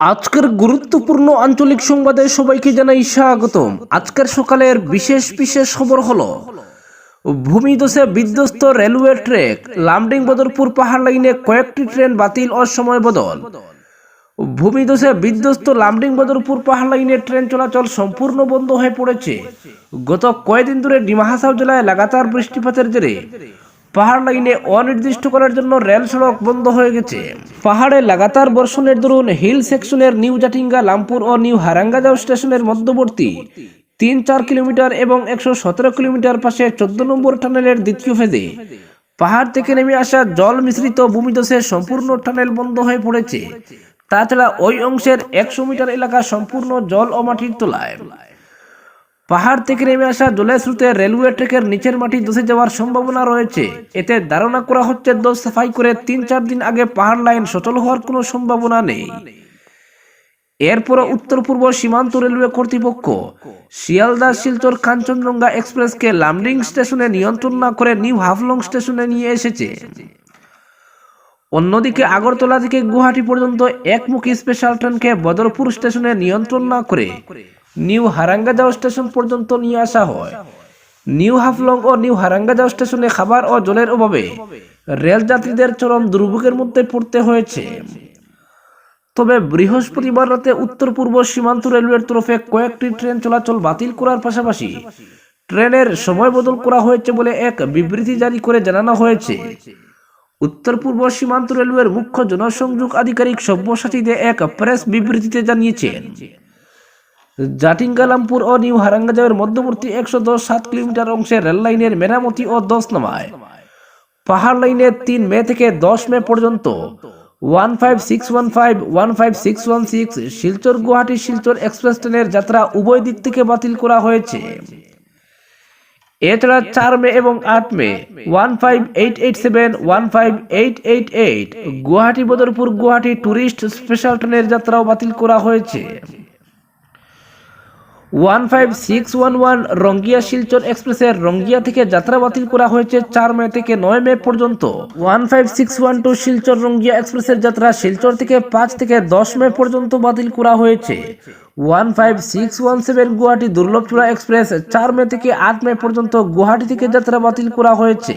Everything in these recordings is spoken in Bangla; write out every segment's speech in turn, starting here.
আজকের গুরুত্বপূর্ণ আঞ্চলিক সংবাদে সবাইকে জানাই স্বাগতম। আজকের সকালের বিশেষ বিশেষ খবর হলো ভূমিদশে বিধ্বস্ত রেলওয়ে ট্রেক, লামডিং বদরপুর পাহাড় লাইনে কয়েকটি ট্রেন বাতিল ও সময় বদল ভূমিদশে বিধ্বস্ত লামডিং বদরপুর পাহাড় লাইনে ট্রেন চলাচল সম্পূর্ণ বন্ধ হয়ে পড়েছে। গত কয়েকদিন ধরে ডিমাহাসাও জেলায় লাগাতার বৃষ্টিপাতের জেরে পাহাড় লাইনে অনির্দিষ্ট করার জন্য রেল সড়ক বন্ধ হয়ে গেছে। পাহাড়ে লাগাতার বর্ষণের দরুন হিল সেকশনের নিউ জাটিঙ্গা, লামপুর ও নিউ হারাঙ্গাজাও স্টেশনের মধ্যবর্তী তিন চার কিলোমিটার এবং একশো সতেরো কিলোমিটার পাশে চোদ্দ নম্বর টানেলের দ্বিতীয় ফেজে। পাহাড় থেকে নেমে আসা জল মিশ্রিত ভূমিদশে সম্পূর্ণ টানেল বন্ধ হয়ে পড়েছে। তাছাড়া ওই অংশের একশো মিটার এলাকা সম্পূর্ণ জল ও মাটির তলায়। পাহাড় থেকে নেমে আসা জলের স্রোতে রেলওয়ে ট্র্যাকের নিচের মাটি ধসে যাওয়ার সম্ভাবনা রয়েছে। এতে ধারণা করা হচ্ছে দোষ সাফাই করে তিন চার দিন আগে পাহাড় লাইন সচল হওয়ার কোনো সম্ভাবনা নেই। এরপরও উত্তর পূর্ব সীমান্ত রেলওয়ে কর্তৃপক্ষ শিয়ালদা, শিলচর, কাঞ্চনজঙ্ঘা এক্সপ্রেসকে লামডিং স্টেশনে নিয়ন্ত্রণ না করে নিউ হাফলং স্টেশনে নিয়ে এসেছে। অন্যদিকে আগরতলা থেকে গুয়াহাটি পর্যন্ত একমুখী স্পেশাল ট্রেনকে বদরপুর স্টেশনে নিয়ন্ত্রণ না করে নিউ হারাঙ্গাজাও স্টেশন পর্যন্ত নিয়ে আসা হয়। নিউ হাফলং ও নিউ হারাঙ্গাজাও স্টেশনে খাবার ও জলের অভাবে রেল যাত্রীদের চরম দুর্ভোগের মধ্যে পড়তে হয়েছে। তবে বৃহস্পতিবার রাতে উত্তর পূর্ব সীমান্ত রেলওয়ের তরফে কয়েকটি ট্রেন চলাচল বাতিল করার পাশাপাশি ট্রেনের সময় বদল করা হয়েছে বলে এক বিবৃতি জারি করে জানানো হয়েছে। উত্তর পূর্ব সীমান্ত রেলওয়ের মুখ্য জনসংযোগ আধিকারিক সব্যসাচী দে এক প্রেস বিবৃতিতে জানিয়েছেন। জাটিঙ্গালামপুর ও নিউ হারাঙ্গাজাওয়ের মধ্যবর্তী একশো দশ সাত কিলোমিটার অংশে রেল লাইনের মেরামতি ও দশ নামায়। পাহাড় লাইনের তিন মে থেকে দশ মে পর্যন্ত one five six one five one five six one six, Silchar Guwahati Silchar express ট্রেনের যাত্রা উভয় দিক থেকে বাতিল করা হয়েছে। এছাড়া চার মে এবং আট মে one five eight eight seven, one five eight eight eight Guwahati Badarpur Guwahati tourist special ট্রেনের যাত্রাও বাতিল করা হয়েছে। One five six one one Rangiya Silchar এক্সপ্রেসের রঙ্গিয়া থেকে যাত্রা বাতিল করা হয়েছে চার মে থেকে নয় মে পর্যন্ত। One five six one two Silchar Rangiya এক্সপ্রেসের যাত্রা শিলচর থেকে পাঁচ থেকে দশ মে পর্যন্ত বাতিল করা হয়েছে। One five six one seven Guwahati Dullabcherra express চার মে থেকে আট মে পর্যন্ত গুয়াহাটি থেকে যাত্রা বাতিল করা হয়েছে।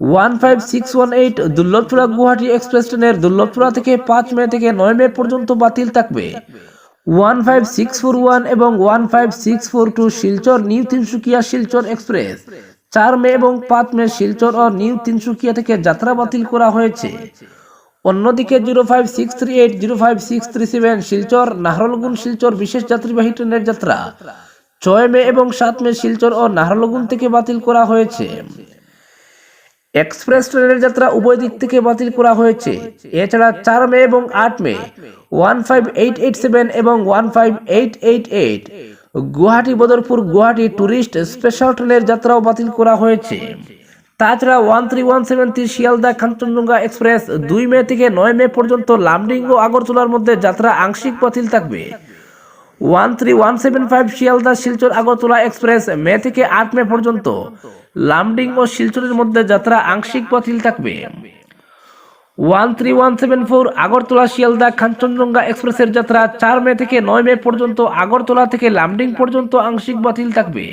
One five six one eight Dullabcherra Guwahati express ট্রেনের দুর্লভচূড়া থেকে পাঁচ মে থেকে নয় মে পর্যন্ত বাতিল থাকবে। One five six four one এবং one five six four two Silchar new Tinsukia Silchar express. চার মে এবং পাঁচ মে শিলচর ও নিউ তিনসুকিয়া থেকে যাত্রা বাতিল করা হয়েছে। অন্যদিকে zero five six three eight, zero five six three seven Silchar, Naharlagun Silchar বিশেষ যাত্রীবাহী ট্রেনের যাত্রা। ছয় মে এবং সাত মে শিলচর ও নাহরলগুন থেকে বাতিল করা হয়েছে। এক্সপ্রেস ট্রেনের যাত্রা উভয় দিক থেকে বাতিল করা হয়েছে। এছাড়া চার মে এবং আট মে, one five eight eight seven এবং one five eight eight eight, Guwahati Badarpur Guwahati tourist special ট্রেনের যাত্রাও বাতিল করা হয়েছে। তাছাড়া one three one seven three Sealdah Kanchenjunga express দুই মে থেকে নয় মে পর্যন্ত লামডিং ও আগরতলার মধ্যে যাত্রা আংশিক বাতিল থাকবে। One three one seven five Sealdah Silchar Agartala express মে থেকে আট মে পর্যন্ত লামডিং ও শিলচরের মধ্যে যাত্রা আংশিক বাতিল থাকবে। One three one seven four Agartala Sealdah Kanchenjunga এক্সপ্রেসের যাত্রা চার মে থেকে নয় মে পর্যন্ত আগরতলা থেকে লামডিং পর্যন্ত আংশিক বাতিল থাকবে।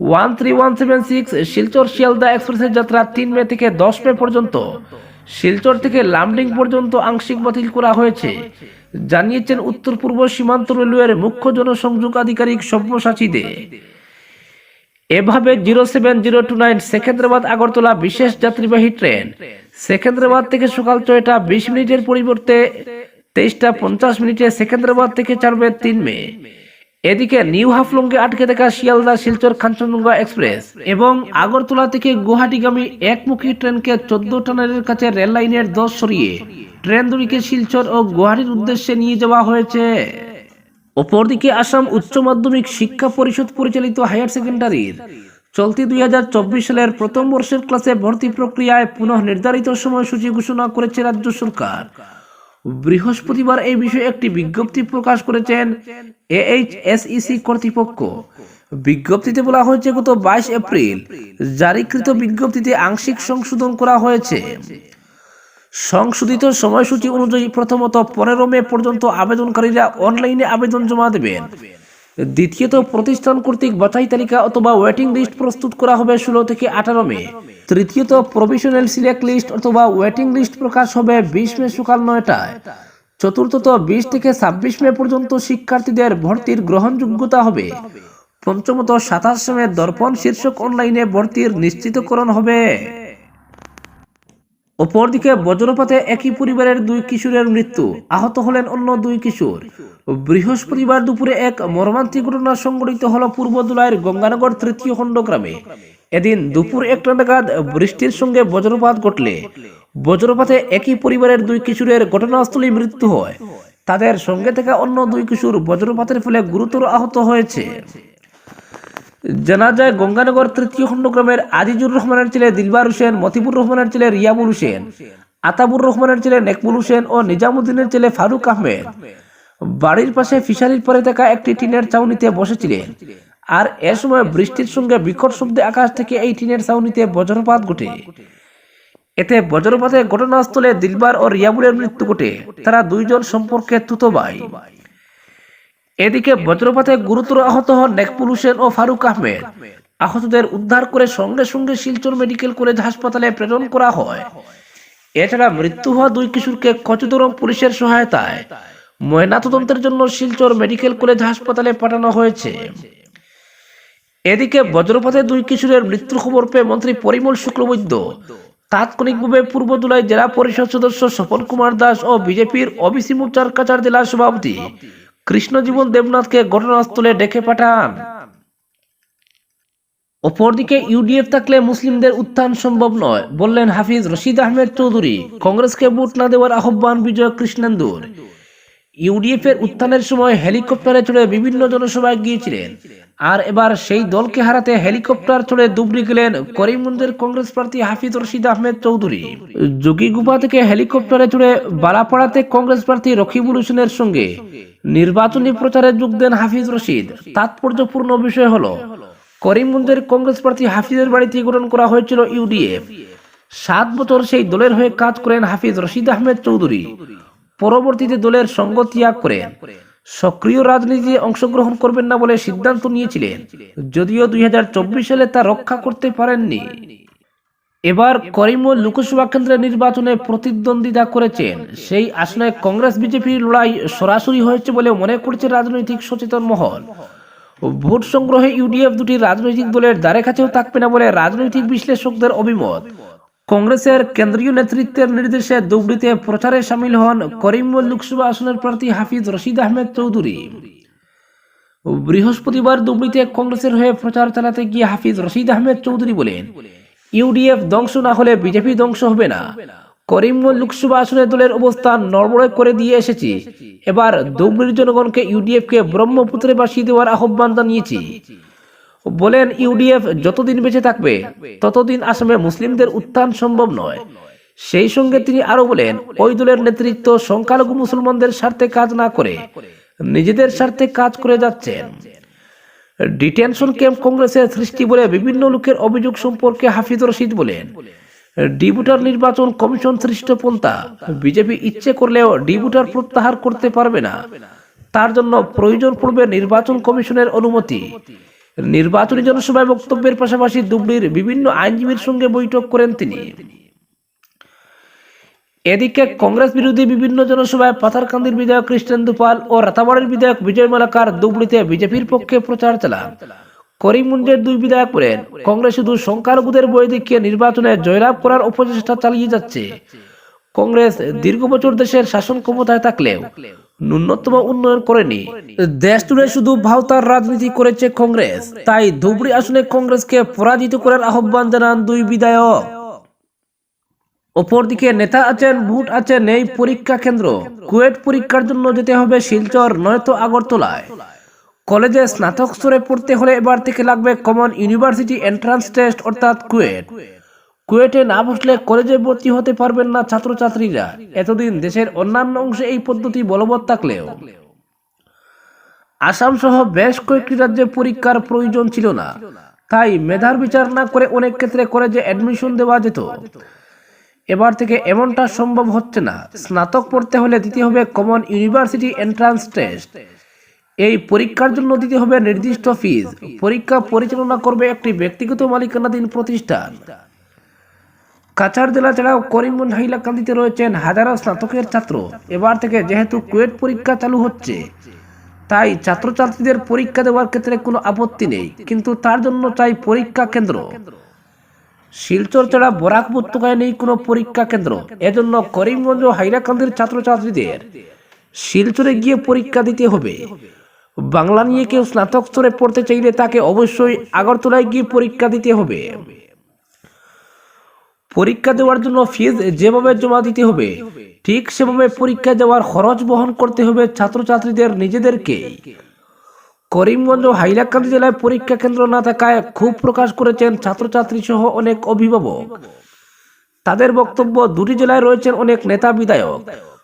One three one seven six Silchar Sealdah এক্সপ্রেসের যাত্রা তিন মে থেকে দশ মে পর্যন্ত। শিলচর থেকে লামডিং পর্যন্ত আংশিক বাতিল করা হয়েছে। জানিয়েছেন উত্তর পূর্ব সীমান্ত রেলওয়ের মুখ্য জনসংযোগ আধিকারিক সব্যসাচী দে এভাবে zero seven zero two nine Secunderabad, Agartala বিশেষ যাত্রীবাহী ট্রেন। সেকেন্দ্রাবাদ থেকে সকাল ছয়টা বিশ মিনিটের পরিবর্তে তেইশটা পঞ্চাশ মিনিটে সেকেন্দ্রাবাদ থেকে ছাড়বে তিন মে। এদিকে নিউ হাফলংকে আটকে থাকা শিয়ালদা, শিলচর কাঞ্চনজঙ্ঘা এক্সপ্রেস এবং আগরতলা থেকে গুয়াহাটিগামী একমুখী ট্রেনকে চোদ্দ টানেলের কাছে রেল লাইনের দশ সরিয়ে ট্রেন দুটিকে শিলচর ও গুয়াহাটির উদ্দেশ্যে নিয়ে যাওয়া হয়েছে। অপরদিকে আসাম উচ্চ মাধ্যমিক শিক্ষা পরিষদ পরিচালিত হায়ার সেকেন্ডারির চলতি দুই হাজার চব্বিশ সালের প্রথম বর্ষের ক্লাসে ভর্তি প্রক্রিয়ায় পুনঃ নির্ধারিত সময়সূচি ঘোষণা করেছে রাজ্য সরকার। বৃহস্পতিবার এই বিষয়ে একটি বিজ্ঞপ্তি প্রকাশ করেছেন এইচএসইসি কর্তৃপক্ষ। বিজ্ঞপ্তিতে বলা হয়েছে, গত বাইশ এপ্রিল জারিকৃত বিজ্ঞপ্তিতে আংশিক সংশোধন করা হয়েছে। সংশোধিত সময়সূচি অনুযায়ী প্রথমত পনেরো মে পর্যন্ত আবেদনকারীরা অনলাইনে আবেদন জমা দেবেন। দ্বিতীয়ত, প্রতিষ্ঠান কর্তৃক বাছাই তালিকা অথবা ওয়েটিং লিস্ট প্রস্তুত করা হবে ষোলো থেকে আঠারো মে। তৃতীয়ত, প্রভিশনাল সিলেক্ট লিস্ট অথবা ওয়েটিং লিস্ট প্রকাশ হবে বিশ মে সকাল নয়টায়। চতুর্থত, বিশ থেকে ছাব্বিশ মে পর্যন্ত শিক্ষার্থীদের ভর্তির গ্রহণযোগ্যতা হবে। পঞ্চমত, সাতাশ মে দর্পণ শীর্ষক অনলাইনে ভর্তির নিশ্চিতকরণ হবে। অপরদিকে বজ্রপাতে একই পরিবারের দুই কিশোরের মৃত্যু। আহত হলেন অন্য দুই কিশোর। বৃহস্পতিবার দুপুরে এক মর্মান্তিক ঘটনা সংঘটিত হল পূর্ব দুলাইয়ের গঙ্গানগর তৃতীয় খণ্ড গ্রামে। এদিন দুপুর একটা নাগাদ বৃষ্টির সঙ্গে বজ্রপাত ঘটলে। বজ্রপাতে একই পরিবারের দুই কিশোরের ঘটনাস্থলে মৃত্যু হয়। তাদের সঙ্গে থাকা অন্য দুই কিশোর বজ্রপাতের ফলে গুরুতর আহত হয়েছে। জানা যায় গঙ্গানগর তৃতীয় খণ্ড গ্রামের আজিজুর রহমানের ছেলে দিলবার হোসেন, মতিবুর রহমানের ছেলে রিয়াবুল হোসেন, আতাবুর রহমানের ছেলে নেকবুল হোসেন ও নিজামুদ্দিনের ছেলে ফারুক আহমেদ। বাড়ির পাশে ফিশারির পরে থাকা একটি টিনের চাউনিতে বসেছিলেন। আর এ সময় বৃষ্টির সঙ্গে বিকট শব্দে আকাশ থেকে এই টিনের চাউনিতে বজ্রপাত ঘটে। এতে বজ্রপাতে ঘটনাস্থলে দিলবার ও রিয়াবুলের মৃত্যু ঘটে। তারা দুইজন সম্পর্কে তুতো ভাই এদিকে বজ্রপাতে গুরুতর আহত হন নেকপুল হোসেন ও ফারুক আহমেদ। আহতদের উদ্ধার করে সঙ্গে সঙ্গে শিলচর মেডিকেল কলেজ হাসপাতালে প্রেরণ করা হয়। এছাড়া মৃত্যু হওয়া দুই কিশোরকে কচুদরম পুলিশের সহায়তায় ময়নাতদন্তের জন্য শিলচর মেডিকেল কলেজ হাসপাতালে পাঠানো হয়েছে। এদিকে বজ্রপাতে দুই কিশোরের মৃত্যুর খবর পেয়ে মন্ত্রী পরিমল শুক্লবৈদ্য তাৎক্ষণিকভাবে পূর্ব জেলা পরিষদ সদস্য স্বপন কুমার দাস ও বিজেপির ওবিসি মোর্চার কাচার জেলা সভাপতি কৃষ্ণজীবন দেবনাথকে ঘটনাস্থলে ডেকে পাঠান। অপরদিকে ইউডিএফ থাকলে মুসলিমদের উত্থান সম্ভব নয়, বললেন হাফিজ রশিদ আহমেদ চৌধুরী, কংগ্রেসকে ভোট না দেওয়ার আহ্বান বিজয় কৃষ্ণেন্দুর। ইউডিএফ এর উত্থানের সময় হেলিকপ্টারে চড়ে বিভিন্ন জনসভায় গিয়েছিলেন। আর এবার সেই দলকে হারাতে হেলিকপ্টার চড়ে দুবড়ি গেলেন করিমগঞ্জের কংগ্রেস প্রার্থী হাফিজ রশিদ আহমেদ চৌধুরী। যোগীগুপা থেকে হেলিকপ্টারে চড়ে বালাপাড়াতে কংগ্রেস প্রার্থী রকিবুল হোসেনের সঙ্গে নির্বাচনী প্রচারে যোগ দেন হাফিজ রশিদ। তাৎপর্যপূর্ণ বিষয় হলো, করিমগঞ্জের কংগ্রেস প্রার্থী হাফিজের বাড়িতে গঠন করা হয়েছিল ইউডিএফ। সাত বছর সেই দলের হয়ে কাজ করেন হাফিজ রশিদ আহমেদ চৌধুরী। পরবর্তীতে দলের সঙ্গ ত্যাগ করেন। সক্রিয় রাজনীতিতে অংশগ্রহণ করবেন না বলে সিদ্ধান্ত নিয়েছিলেন। যদিও দুই হাজার চব্বিশ সালে তা রক্ষা করতে পারেননি। এবার করিমগঞ্জ লোকসভা কেন্দ্রের নির্বাচনে প্রতিদ্বন্দ্বিতা করেছেন। সেই আসনে কংগ্রেস, বিজেপির লড়াই সরাসরি হয়েছে বলে মনে করছে রাজনৈতিক সচেতন মহল। ভোট সংগ্রহে ইউডিএফ দুটি রাজনৈতিক দলের দ্বারে কাছেও থাকবে না বলে রাজনৈতিক বিশ্লেষকদের অভিমত। কংগ্রেসের কেন্দ্রীয় নেতৃত্বের নির্দেশে দুবড়িতে প্রচারে সামিল হন করিমগঞ্জ লোকসভা আসনের প্রার্থী হাফিজ রশিদ আহমেদ চৌধুরী। বৃহস্পতিবার দুবড়িতে কংগ্রেসের হয়ে প্রচার চালাতে গিয়ে হাফিজ রশিদ আহমেদ চৌধুরী বলেন, ইউডিএফ ধ্বংস না হলে বিজেপি ধ্বংস হবে না। করিমগঞ্জ লোকসভা আসনে দলের অবস্থান নড়বড়ে করে দিয়ে এসেছি। এবার দুবড়ির জনগণকে ইউডিএফ কে ব্রহ্মপুত্রে বাসিয়ে দেওয়ার আহ্বান জানিয়েছি। বলেন ইউডিএফ যতদিন বেঁচে থাকবে, ততদিন আসামে মুসলিমদের উত্থান সম্ভব নয়। সেই সঙ্গে তিনি আরও বলেন, ওই দলের নেতৃত্ব সংখ্যালঘু মুসলমানদের স্বার্থে কাজ না করে নিজেদের স্বার্থে কাজ করে যাচ্ছেন। ডিটেনশন ক্যাম্প কংগ্রেসের সৃষ্টি বলে বিভিন্ন লোকের অভিযোগ সম্পর্কে হাফিজ রশিদ বলেন, ডিবুটার নির্বাচন কমিশন সৃষ্ট পন্থা, বিজেপি ইচ্ছে করলেও ডিবুটার প্রত্যাহার করতে পারবে না। তার জন্য প্রয়োজন পড়বে নির্বাচন কমিশনের অনুমতি। নির্বাচনী জনসভায় বক্তব্যের পাশাপাশি দুবড়ির বিভিন্ন আইনজীবীর সঙ্গে বৈঠক করেন তিনি। এদিকে কংগ্রেস বিরোধী বিভিন্ন জনসভায় পাথারকান্দির বিধায়ক কৃষ্ণেন্দু পাল ও রাতাবাড়ির বিধায়ক বিজয় মালাকার দুবড়িতে বিজেপির পক্ষে প্রচার চালান। করিমগঞ্জের দুই বিধায়ক বলেন, কংগ্রেস শুধু সংখ্যালঘুদের বই দেখিয়ে নির্বাচনে জয়লাভ করার অপচেষ্টা চালিয়ে যাচ্ছে। কংগ্রেস দীর্ঘ বছর দেশের শাসন ক্ষমতায় থাকলেও ন্যূনতম উন্নয়ন করেনি। দেশ জুড়ে শুধু ভাওতার রাজনীতি করেছে কংগ্রেস। তাই ধুবড়ি আসনে কংগ্রেসকে পরাজিত করার আহ্বান জানান দুই বিধায়ক। অপরদিকে নেতা আছেন, ভোট আছে, নেই পরীক্ষা কেন্দ্র। কুয়েট পরীক্ষার জন্য যেতে হবে শিলচর, নয়তো আগরতলায়। কলেজে স্নাতক স্তরে পড়তে হলে এবার থেকে লাগবে কমন ইউনিভার্সিটি এন্ট্রান্স টেস্ট, অর্থাৎ কুয়েট। কুয়েটে না বসলে কলেজে ভর্তি হতে পারবেন না ছাত্রছাত্রীরা। এতদিন দেশের অন্যান্য অংশে এই পদ্ধতি বলবৎ থাকলেও। আসাম সহ বেশ কয়েকটি রাজ্যে পরীক্ষার প্রয়োজন ছিল না। তাই মেধার বিচার না করে অনেক ক্ষেত্রে কলেজে অ্যাডমিশন দেওয়া যেত। এবার থেকে এমনটা সম্ভব হচ্ছে না। স্নাতক পড়তে হলে দিতে হবে কমন ইউনিভার্সিটি এন্ট্রান্স টেস্ট এই পরীক্ষার জন্য দিতে হবে নির্দিষ্ট ফিজ পরীক্ষা পরিচালনা করবে একটি ব্যক্তিগত মালিকানাধীন প্রতিষ্ঠান। কাছাড় জেলা ছাড়াও করিমগঞ্জ হাইলাকান্দিতে রয়েছেন হাজারো স্নাতকের ছাত্র। এবার থেকে যেহেতু কুয়েট পরীক্ষা চালু হচ্ছে, তাই ছাত্রছাত্রীদের পরীক্ষা দেওয়ার ক্ষেত্রে কোনো আপত্তি নেই, কিন্তু তার জন্য চাই পরীক্ষা কেন্দ্র। শিলচর ছাড়া বরাক উপত্যকায় নেই কোনো পরীক্ষা কেন্দ্র। এজন্য করিমগঞ্জ ও হাইলাকান্দির ছাত্রছাত্রীদের শিলচরে গিয়ে পরীক্ষা দিতে হবে। বাংলা নিয়ে কেউ স্নাতক স্তরে পড়তে চাইলে তাকে অবশ্যই আগরতলায় গিয়ে পরীক্ষা দিতে হবে। পরীক্ষা দেওয়ার জন্য ফিজ যেভাবে জমা দিতে হবে, ঠিক সেভাবে পরীক্ষা দেওয়ার খরচ বহন করতে হবে ছাত্রছাত্রীদের নিজেদেরকে। করিমগঞ্জ হাইলাকান্দি জেলায় পরীক্ষা কেন্দ্র না থাকায় ক্ষোভ প্রকাশ করেছেন ছাত্রছাত্রী সহ অনেক অভিভাবক। তাদের বক্তব্য দুটি জেলায় রয়েছেন অনেক নেতা বিধায়ক।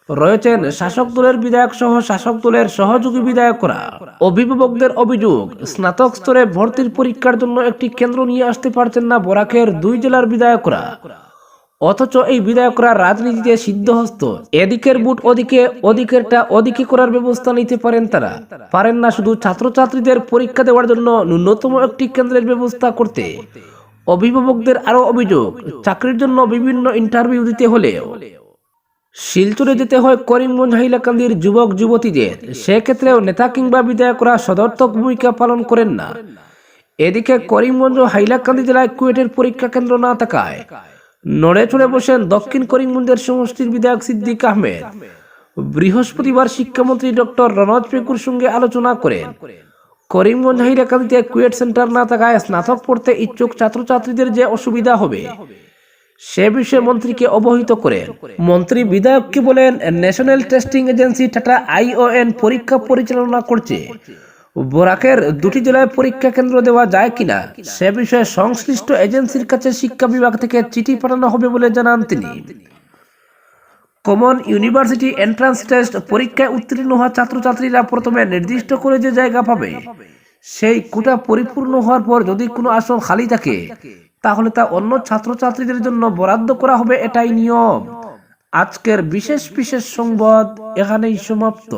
রয়েছেন শাসক দলের বিধায়ক সহ শাসক দলের সহযোগী বিধায়করা। অভিভাবকদের অভিযোগ, স্নাতক স্তরে ভর্তির পরীক্ষার জন্য একটি কেন্দ্র নিয়ে আসতে পারছেন না বরাকের দুই জেলার বিধায়করা। অথচ এই বিধায়করা রাজনীতিতে সিদ্ধহস্ত, এদিকের বুট ওদিকে, ওদিকেরটা ওদিকে করার ব্যবস্থা নিতে পারেন তারা। পারেন না শুধু ছাত্রছাত্রীদের পরীক্ষা দেওয়ার জন্য ন্যূনতম একটি কেন্দ্রের ব্যবস্থা করতে। অভিভাবকদের আরও অভিযোগ, চাকরির জন্য বিভিন্ন ইন্টারভিউ দিতে হলেও শিলচরে যেতে হয় করিমগঞ্জ হাইলাকান্দির যুবক, যুবতীদের। সেক্ষেত্রেও নেতা কিংবা বিধায়করা সদর্থক ভূমিকা পালন করেন না। এদিকে করিমগঞ্জ হাইলাকান্দি জেলায় কুয়েটের পরীক্ষা কেন্দ্র না থাকায় নড়ে চড়ে বসেন দক্ষিণ করিমগঞ্জের সমষ্টির বিধায়ক সিদ্দিক আহমেদ। বৃহস্পতিবার শিক্ষামন্ত্রী ডক্টর রনজ পেকুর সঙ্গে আলোচনা করেন। করিমগঞ্জ হাইলাকান্দিতে কুয়েট সেন্টার না থাকায় স্নাতক পড়তে ইচ্ছুক ছাত্রছাত্রীদের যে অসুবিধা হবে সে বিষয়ে মন্ত্রীকে অবহিত করে মন্ত্রী বিধায়ককে বলেন national testing agency Tata ION পরীক্ষা পরিচালনা করছে। বোরাকের দুটি জেলায় পরীক্ষা কেন্দ্র দেওয়া যায় কিনা সে বিষয়ে সংশ্লিষ্ট এজেন্সির কাছে শিক্ষা বিভাগ থেকে চিঠি পাঠানো হবে বলে জানান তিনি। কমন ইউনিভার্সিটি এন্ট্রান্স টেস্ট পরীক্ষায় উত্তীর্ণ হওয়া ছাত্রছাত্রীরা প্রথমে নির্দিষ্ট করে যে জায়গা পাবে, সেই কোটা পরিপূর্ণ হওয়ার পর যদি কোনো আসন খালি থাকে তাহলে তা অন্য ছাত্রছাত্রীদের জন্য বরাদ্দ করা হবে এটাই নিয়ম। আজকের বিশেষ বিশেষ সংবাদ এখানেই সমাপ্ত।